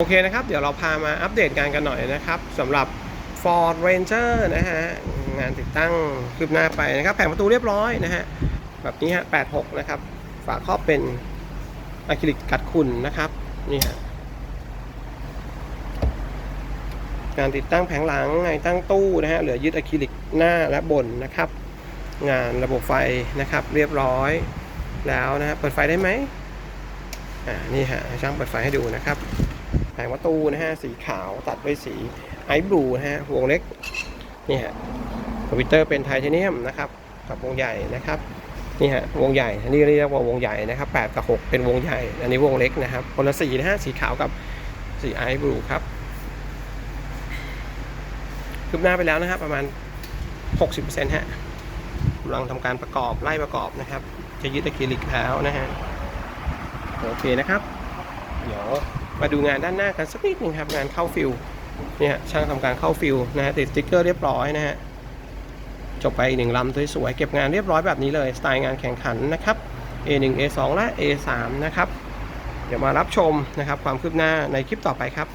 โอเคนะครับ เดี๋ยวเราพามาอัปเดตงานกันหน่อยนะครับสำหรับ Ford Ranger นะฮะ งานติดตั้งคืบหน้าไปนะครับ แผงประตูเรียบร้อยนะฮะ แบบนี้ฮะ 86 นะครับ ฝาครอบเป็นอะคริลิกกัดขุ่นนะครับ นี่ฮะการติดตั้งแผงหลังไงตั้งตู้นะฮะ เหลือยึดอะคริลิกหน้าและบนนะครับ งานระบบไฟนะครับ เรียบร้อยแล้วนะฮะเปิดไฟได้ไหมอ่านี่ฮะช่างเปิดไฟให้ดูนะครับ แผงประตูนะฮะสีขาวตัดด้วยสีไอซ์บลูนะฮะวงเล็กนี่ฮะคอมพิวเตอร์เป็นไทเทเนียมนะครับกับวงใหญ่นะครับนี่ฮะวงใหญ่อันนี้เรียกว่าวงใหญ่นะครับ8กับ6เป็นวงใหญ่ อันนี้วงเล็กนะครับคนละสีนะฮะสีขาวกับสีไอซ์บลูครับคืบหน้าไปแล้วนะครับประมาณ 60%ฮะกำลังทำการประกอบไล่ประกอบนะครับ จะยึดอะคริลิกแล้วนะฮะโอเคนะครับ เดี๋ยว มาดูงานด้านหน้ากันสักนิดหนึ่งครับงานเข้าฟิลเนี่ยช่างทำการเข้าฟิลนะฮะติดสติ๊กเกอร์เรียบร้อยนะฮะจบไปอีกหนึ่งลำสวยๆเก็บงานเรียบร้อยแบบนี้เลยสไตล์งานแข่งขันนะครับ A1 A2 และ A3 นะครับ เดี๋ยวมารับชมนะครับ ความคืบหน้าในคลิปต่อไปครับ